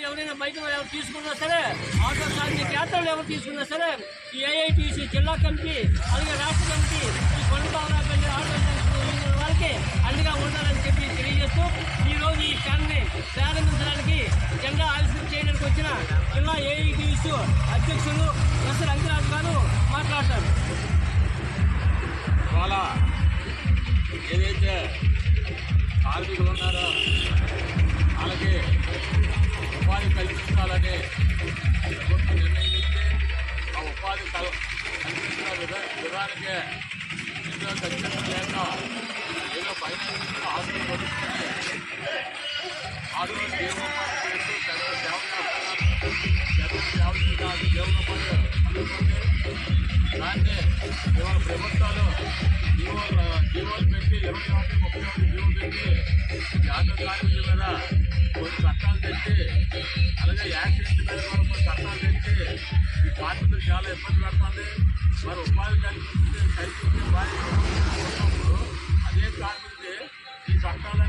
ఎవరైనా బయట ఎవరు తీసుకున్నా సరే ఆటో కార్మిక యాత్రలు ఎవరు తీసుకున్నా సరే ఈ ఏఐటీసీ జిల్లా కమిటీ అలాగే రాష్ట్ర కమిటీ ఈ కొండపావరాపల్లి ఆటో వాళ్ళకి అండగా ఉండాలని చెప్పి తెలియజేస్తూ ఈరోజు రోజు ఈ ఛానల్ని ప్రారంభించడానికి జెండా ఆవిష్కరణ చేయడానికి వచ్చిన జిల్లా ఏఐటీసీ అధ్యక్షులు ఎస్ రంగరాజు గారు మాట్లాడతారు. ఇవాళ ఏదైతే కార్మికులు ఉన్నారో కల్పించిన ఎన్నో ఖచ్చితంగా లేక ఏదో ఫైనాన్స్ హాస్పిటల్ కొట్టుకొని ఆటో జీవనోపాధి చేస్తూ పెద్ద సేవ చేస్తున్నారు పెద్ద సేవ జీవనోపాధి దాన్ని ఇవాళ ప్రభుత్వాలు జీవోలు జీవోలు పెట్టి ఇరవై ఒకటి ముప్పై ఒకటి జీవో పెట్టి కార్మికుల మీద కొన్ని చట్టాలు అలాగే యాక్సిడెంట్ మీద కొన్ని చట్టాలు ఈ కార్మికులు చాలా ఇబ్బంది పెడుతుంది మరి ఉపాధి కల్పించే కల్పించే బాధ్యత అదే కార్మికులే ఈ చట్టాలను